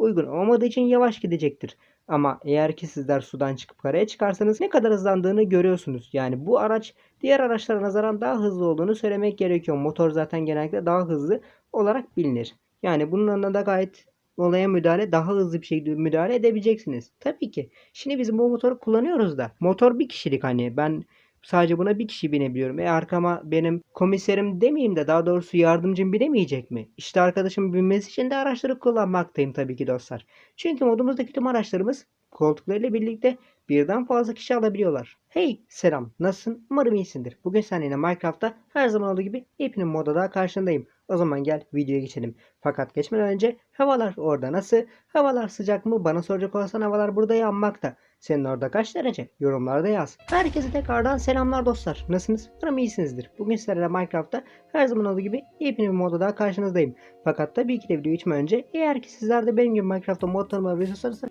uygun olmadığı için yavaş gidecektir. Ama eğer ki sizler sudan çıkıp karaya çıkarsanız ne kadar hızlandığını görüyorsunuz. Yani bu araç diğer araçlara nazaran daha hızlı olduğunu söylemek gerekiyor. Motor zaten genellikle daha hızlı olarak bilinir. Yani bunun yanında da gayet olaya müdahale daha hızlı bir şekilde müdahale edebileceksiniz. Tabii ki. Şimdi biz bu motoru kullanıyoruz da. Motor bir kişilik hani ben sadece buna bir kişi binebiliyorum. E arkama benim komiserim demeyeyim de daha doğrusu yardımcım binemeyecek mi? İşte arkadaşım binmesi için de araçları kullanmaktayım tabii ki dostlar. Çünkü modumuzdaki tüm araçlarımız koltuklarıyla birlikte birden fazla kişi alabiliyorlar. Hey selam nasılsın? Umarım iyisindir. Bugün seninle Minecraft'ta her zaman olduğu gibi hepinin moda daha karşındayım. O zaman gel videoya geçelim. Fakat geçmeden önce havalar orada nasıl? Havalar sıcak mı? Bana soracak olsan havalar burada yanmakta. Senin orada kaç derece? Yorumlarda yaz. Herkese tekrardan selamlar dostlar. Nasılsınız? Umarım iyisinizdir. Bugün sizlerle Minecraft'ta her zaman olduğu gibi yepyeni bir modda daha karşınızdayım. Fakat tabii ki de video geçmeden önce eğer ki sizler de benim gibi Minecraft'ta mod tanıma ve istiyorsanız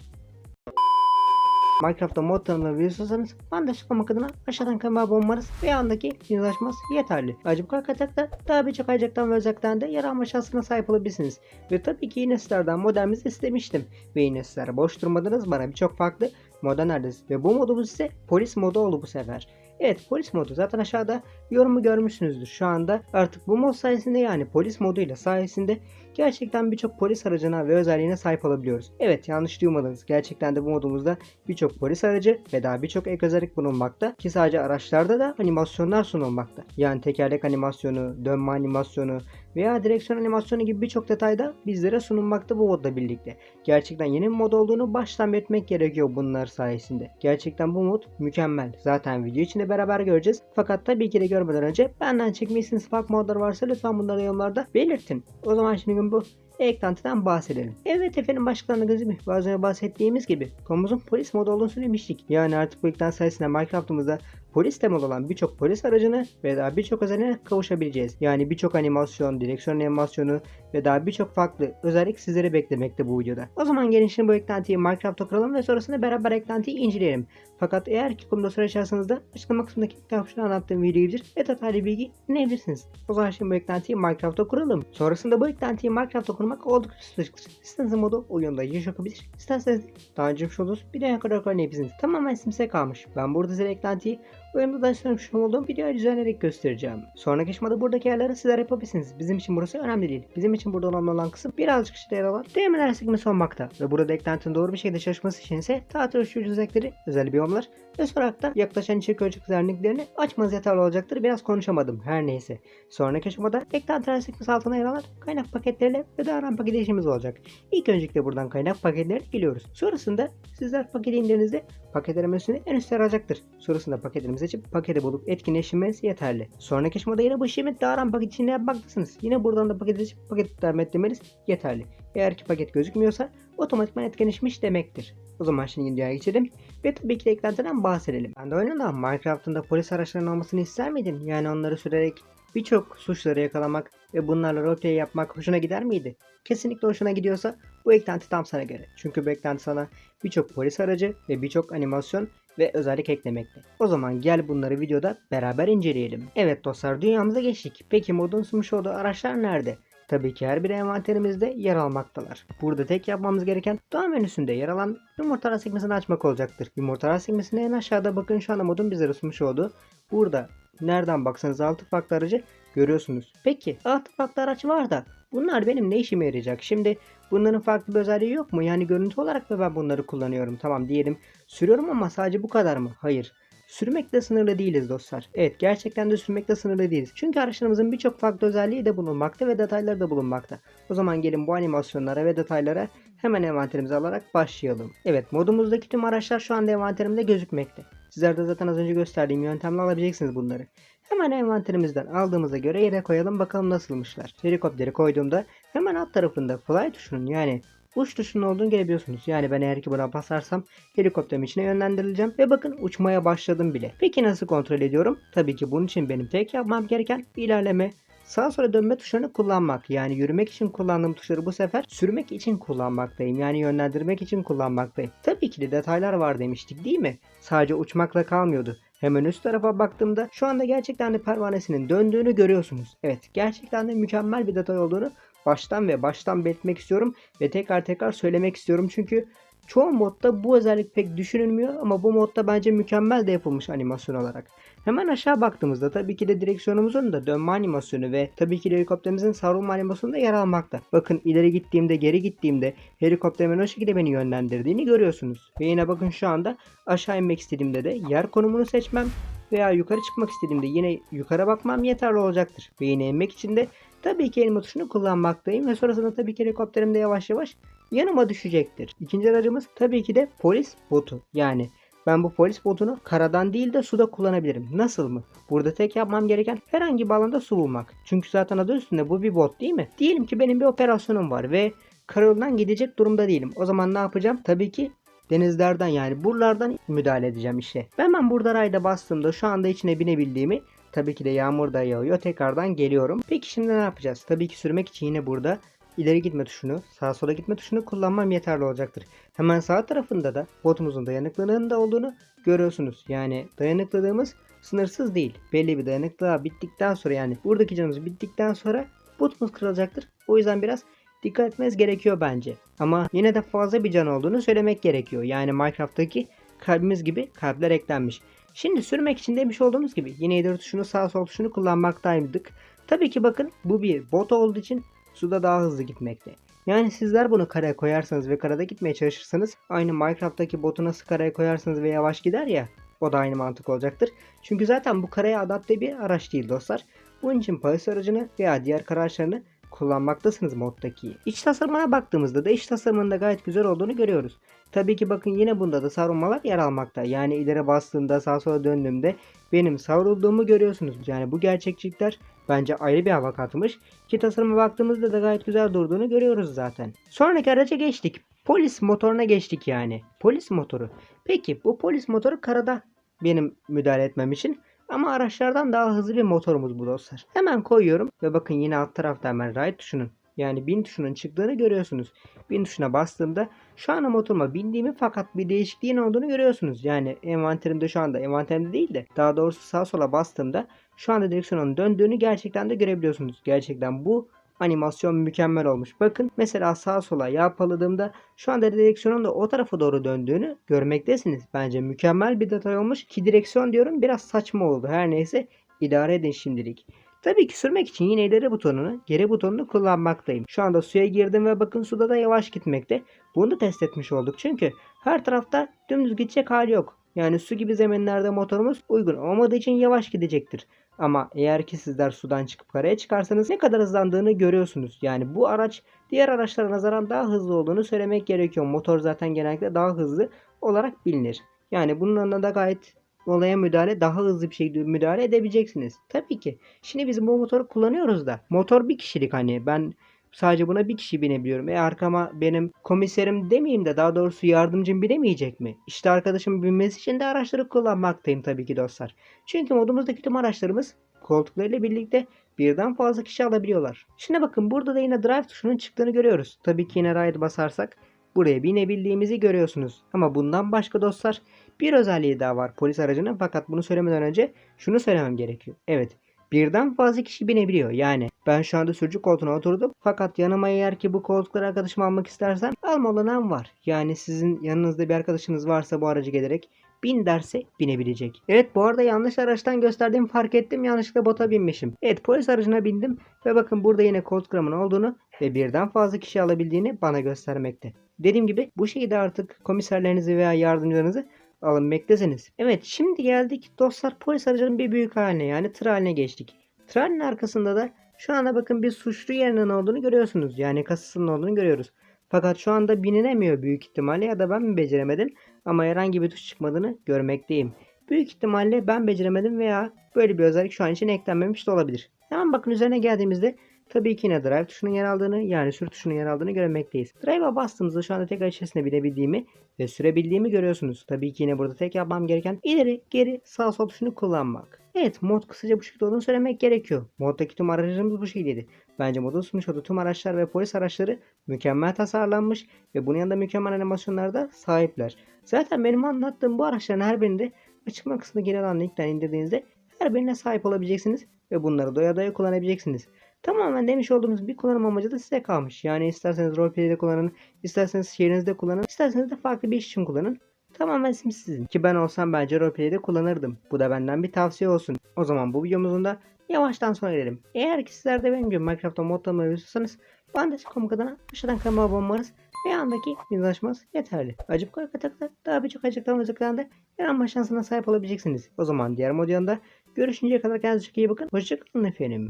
Minecraft'ta mod tanımları veriyorsanız bana destek olmak adına aşağıdan kanalıma abone olmanız ve yandaki zil yeterli. Acı bu kadar daha birçok ayacaktan ve özellikten de yer alma şansına sahip olabilirsiniz. Ve tabii ki yine sizlerden modelimizi istemiştim. Ve yine sizler boş durmadınız bana birçok farklı moda neredesiniz. Ve bu modumuz ise polis modu oldu bu sefer. Evet polis modu zaten aşağıda yorumu görmüşsünüzdür. Şu anda artık bu mod sayesinde yani polis moduyla sayesinde gerçekten birçok polis aracına ve özelliğine sahip olabiliyoruz. Evet yanlış duymadınız. Gerçekten de bu modumuzda birçok polis aracı ve daha birçok ek özellik bulunmakta. Ki sadece araçlarda da animasyonlar sunulmakta. Yani tekerlek animasyonu, dönme animasyonu veya direksiyon animasyonu gibi birçok detayda bizlere sunulmakta bu modla birlikte. Gerçekten yeni bir mod olduğunu baştan belirtmek gerekiyor bunlar sayesinde. Gerçekten bu mod mükemmel. Zaten video içinde beraber göreceğiz. Fakat tabii ki de görmeden önce benden çekmişsiniz farklı modlar varsa lütfen bunları yorumlarda belirtin. O zaman şimdi bu eklentiden bahsedelim. Evet efendim başkalarına gözü Az önce bahsettiğimiz gibi konumuzun polis modu olduğunu söylemiştik. Yani artık bu eklent sayesinde Minecraft'ımızda polis temalı olan birçok polis aracını ve daha birçok özelliğine kavuşabileceğiz. Yani birçok animasyon, direksiyon animasyonu ve daha birçok farklı özellik sizleri beklemekte bu videoda. O zaman gelin şimdi bu eklentiyi Minecraft'a kuralım ve sonrasında beraber eklentiyi inceleyelim. Fakat eğer ki konuda soru açarsanız da açıklama kısmındaki kapşına anlattığım videoyu bilir ve detaylı bilgi dinleyebilirsiniz. O zaman şimdi bu eklentiyi Minecraft'ta kuralım. Sonrasında bu eklentiyi Minecraft'ta kurmak oldukça sıkıcı. İsterseniz modu oyunda giriş yapabilir. İsterseniz daha önce yapmış olduğunuz bir kadar oynayabilirsiniz. Tamamen simse kalmış. Ben burada size eklentiyi oyunda daşlamış olduğum videoyu düzenleyerek göstereceğim. Sonraki aşamada buradaki yerleri sizler yapabilirsiniz. Bizim için burası önemli değil. Bizim için burada önemli olan kısım birazcık işte yer alan değmeler sekmesi olmakta. Ve burada eklentinin doğru bir şekilde çalışması için ise tatil uçucu özellikleri, özel biyomlar ve sonra da yaklaşan içerik ölçek özelliklerini açmanız yeterli olacaktır. Biraz konuşamadım her neyse. Sonraki aşamada eklentinin sekmesi altına yer alan kaynak paketleriyle ve daha paket işimiz olacak. İlk öncelikle buradan kaynak paketlerine geliyoruz. Sonrasında sizler paketi indirdiğinizde paketler menüsünü en üstte arayacaktır. Sonrasında paketlerimizi açıp paketi bulup etkinleştirmeniz yeterli. Sonraki aşamada yine bu işlemi Daran paket içinde yapmaktasınız. Yine buradan da paketi açıp paketi devam ettirmeniz yeterli. Eğer ki paket gözükmüyorsa otomatikman etkinleşmiş demektir. O zaman şimdi videoya geçelim ve tabii ki de eklentiden bahsedelim. Ben de oyunda Minecraft'ın da polis araçlarının olmasını ister miydin? Yani onları sürerek birçok suçları yakalamak ve bunlarla roleplay yapmak hoşuna gider miydi? Kesinlikle hoşuna gidiyorsa bu eklenti tam sana göre. Çünkü bu eklenti sana birçok polis aracı ve birçok animasyon ve özellik eklemekte. O zaman gel bunları videoda beraber inceleyelim. Evet dostlar dünyamıza geçtik. Peki modun sunmuş olduğu araçlar nerede? Tabii ki her bir envanterimizde yer almaktalar. Burada tek yapmamız gereken doğa menüsünde yer alan yumurtalar sekmesini açmak olacaktır. Yumurtalar sekmesinde en aşağıda bakın şu anda modun bizlere sunmuş olduğu. Burada nereden baksanız 6 farklı aracı görüyorsunuz. Peki 6 farklı araç var da bunlar benim ne işime yarayacak? Şimdi bunların farklı bir özelliği yok mu? Yani görüntü olarak da ben bunları kullanıyorum. Tamam diyelim sürüyorum ama sadece bu kadar mı? Hayır. Sürmekle sınırlı değiliz dostlar. Evet gerçekten de sürmekle sınırlı değiliz. Çünkü araçlarımızın birçok farklı özelliği de bulunmakta ve detayları da bulunmakta. O zaman gelin bu animasyonlara ve detaylara hemen envanterimize alarak başlayalım. Evet modumuzdaki tüm araçlar şu anda envanterimde gözükmekte. Sizler de zaten az önce gösterdiğim yöntemle alabileceksiniz bunları. Hemen envanterimizden aldığımıza göre yere koyalım bakalım nasılmışlar. Helikopteri koyduğumda hemen alt tarafında fly tuşunun yani uç tuşunun olduğunu görebiliyorsunuz. Yani ben eğer ki buna basarsam helikopterin içine yönlendirileceğim ve bakın uçmaya başladım bile. Peki nasıl kontrol ediyorum? Tabii ki bunun için benim tek yapmam gereken ilerleme Sağa sola dönme tuşlarını kullanmak. Yani yürümek için kullandığım tuşları bu sefer sürmek için kullanmaktayım. Yani yönlendirmek için kullanmaktayım. Tabii ki de detaylar var demiştik değil mi? Sadece uçmakla kalmıyordu. Hemen üst tarafa baktığımda şu anda gerçekten de pervanesinin döndüğünü görüyorsunuz. Evet gerçekten de mükemmel bir detay olduğunu baştan ve baştan belirtmek istiyorum ve tekrar tekrar söylemek istiyorum çünkü çoğu modda bu özellik pek düşünülmüyor ama bu modda bence mükemmel de yapılmış animasyon olarak. Hemen aşağı baktığımızda tabii ki de direksiyonumuzun da dönme animasyonu ve tabii ki de helikopterimizin savrulma animasyonu da yer almakta. Bakın ileri gittiğimde geri gittiğimde helikopterimin o şekilde beni yönlendirdiğini görüyorsunuz. Ve yine bakın şu anda aşağı inmek istediğimde de yer konumunu seçmem veya yukarı çıkmak istediğimde yine yukarı bakmam yeterli olacaktır. Ve yine inmek için de tabii ki elma tuşunu kullanmaktayım ve sonrasında tabii ki helikopterim de yavaş yavaş yanıma düşecektir. İkinci aracımız tabii ki de polis botu. Yani ben bu polis botunu karadan değil de suda kullanabilirim. Nasıl mı? Burada tek yapmam gereken herhangi bir alanda su bulmak. Çünkü zaten adı üstünde bu bir bot değil mi? Diyelim ki benim bir operasyonum var ve karayolundan gidecek durumda değilim. O zaman ne yapacağım? Tabii ki denizlerden yani buralardan müdahale edeceğim işe. Ben ben burada rayda bastığımda şu anda içine binebildiğimi tabii ki de yağmur da yağıyor. Tekrardan geliyorum. Peki şimdi ne yapacağız? Tabii ki sürmek için yine burada ileri gitme tuşunu, sağa sola gitme tuşunu kullanmam yeterli olacaktır. Hemen sağ tarafında da botumuzun dayanıklılığının da olduğunu görüyorsunuz. Yani dayanıklılığımız sınırsız değil. Belli bir dayanıklılığa bittikten sonra yani buradaki canımız bittikten sonra botumuz kırılacaktır. O yüzden biraz dikkat etmeniz gerekiyor bence. Ama yine de fazla bir can olduğunu söylemek gerekiyor. Yani Minecraft'taki kalbimiz gibi kalpler eklenmiş. Şimdi sürmek için demiş olduğumuz gibi yine ileri tuşunu sağ sol tuşunu kullanmaktaydık. Tabii ki bakın bu bir bot olduğu için suda daha hızlı gitmekte. Yani sizler bunu karaya koyarsanız ve karada gitmeye çalışırsanız aynı Minecraft'taki botu nasıl karaya koyarsanız ve yavaş gider ya o da aynı mantık olacaktır. Çünkü zaten bu karaya adapte bir araç değil dostlar. Bunun için polis aracını veya diğer kara araçlarını kullanmaktasınız moddaki. İç tasarımına baktığımızda da iç tasarımında gayet güzel olduğunu görüyoruz. Tabii ki bakın yine bunda da savrulmalar yer almakta. Yani ileri bastığımda sağa sola döndüğümde benim savrulduğumu görüyorsunuz. Yani bu gerçekçilikler bence ayrı bir hava katmış. Ki tasarıma baktığımızda da gayet güzel durduğunu görüyoruz zaten. Sonraki araca geçtik. Polis motoruna geçtik yani. Polis motoru. Peki bu polis motoru karada benim müdahale etmem için ama araçlardan daha hızlı bir motorumuz bu dostlar. Hemen koyuyorum ve bakın yine alt tarafta hemen right tuşunun yani bin tuşunun çıktığını görüyorsunuz. Bin tuşuna bastığımda şu anda motoruma bindiğimi fakat bir değişikliğin olduğunu görüyorsunuz. Yani envanterimde şu anda envanterimde değil de daha doğrusu sağa sola bastığımda şu anda direksiyonun döndüğünü gerçekten de görebiliyorsunuz. Gerçekten bu animasyon mükemmel olmuş. Bakın mesela sağa sola yağpaladığımda şu anda direksiyonun da o tarafa doğru döndüğünü görmektesiniz. Bence mükemmel bir detay olmuş ki direksiyon diyorum biraz saçma oldu. Her neyse idare edin şimdilik. Tabii ki sürmek için yine ileri butonunu, geri butonunu kullanmaktayım. Şu anda suya girdim ve bakın suda da yavaş gitmekte. Bunu da test etmiş olduk çünkü her tarafta dümdüz gidecek hali yok. Yani su gibi zeminlerde motorumuz uygun olmadığı için yavaş gidecektir. Ama eğer ki sizler sudan çıkıp karaya çıkarsanız ne kadar hızlandığını görüyorsunuz. Yani bu araç diğer araçlara nazaran daha hızlı olduğunu söylemek gerekiyor. Motor zaten genellikle daha hızlı olarak bilinir. Yani bunun yanında da gayet olaya müdahale daha hızlı bir şekilde müdahale edebileceksiniz. Tabii ki. Şimdi biz bu motoru kullanıyoruz da. Motor bir kişilik hani ben sadece buna bir kişi binebiliyorum. E arkama benim komiserim demeyeyim de daha doğrusu yardımcım binemeyecek mi? İşte arkadaşım binmesi için de araçları kullanmaktayım tabii ki dostlar. Çünkü modumuzdaki tüm araçlarımız koltuklarıyla birlikte birden fazla kişi alabiliyorlar. Şimdi bakın burada da yine drive tuşunun çıktığını görüyoruz. Tabii ki yine ride basarsak buraya binebildiğimizi görüyorsunuz. Ama bundan başka dostlar bir özelliği daha var polis aracının fakat bunu söylemeden önce şunu söylemem gerekiyor. Evet birden fazla kişi binebiliyor. Yani ben şu anda sürücü koltuğuna oturdum fakat yanıma eğer ki bu koltukları arkadaşım almak istersem alma olanağım var. Yani sizin yanınızda bir arkadaşınız varsa bu aracı gelerek bin derse binebilecek. Evet bu arada yanlış araçtan gösterdiğimi fark ettim. Yanlışlıkla bota binmişim. Evet polis aracına bindim ve bakın burada yine koltuk ramın olduğunu ve birden fazla kişi alabildiğini bana göstermekte. Dediğim gibi bu şeyi de artık komiserlerinizi veya yardımcılarınızı alın bekleseniz. Evet şimdi geldik dostlar polis aracının bir büyük haline yani tır haline geçtik. Tırın arkasında da şu anda bakın bir suçlu yerinin olduğunu görüyorsunuz. Yani kasasının olduğunu görüyoruz. Fakat şu anda bilinemiyor büyük ihtimalle ya da ben mi beceremedim ama herhangi bir tuş çıkmadığını görmekteyim. Büyük ihtimalle ben beceremedim veya böyle bir özellik şu an için eklenmemiş de olabilir. Hemen bakın üzerine geldiğimizde tabii ki yine drive tuşunun yer aldığını yani sür tuşunun yer aldığını görmekteyiz. Drive'a bastığımızda şu anda tekrar içerisine binebildiğimi ve sürebildiğimi görüyorsunuz. Tabii ki yine burada tek yapmam gereken ileri geri sağ sol tuşunu kullanmak. Evet mod kısaca bu şekilde olduğunu söylemek gerekiyor. Moddaki tüm araçlarımız bu şekildeydi. Bence modun sunmuş olduğu tüm araçlar ve polis araçları mükemmel tasarlanmış ve bunun yanında mükemmel animasyonlara da sahipler. Zaten benim anlattığım bu araçların her birinde açıklama kısmında geri alan linkten indirdiğinizde her birine sahip olabileceksiniz ve bunları doya doya kullanabileceksiniz. Tamamen demiş olduğumuz bir kullanım amacı da size kalmış. Yani isterseniz roleplay'de kullanın, isterseniz şehrinizde kullanın, isterseniz de farklı bir iş için kullanın. Tamamen isim sizin. Ki ben olsam bence roleplay'de kullanırdım. Bu da benden bir tavsiye olsun. O zaman bu videomuzun da yavaştan sona edelim. Eğer ki sizler de benim gibi Minecraft'ta modlamayı istiyorsanız Bandaj.com adına aşağıdan kanalıma abone olmanız ve andaki bilgilenmeniz yeterli. Acıp koy katakta daha birçok acıklama özelliklerinde yer alma şansına sahip olabileceksiniz. O zaman diğer mod görüşünceye kadar kendinize çok iyi bakın. Hoşçakalın efendim.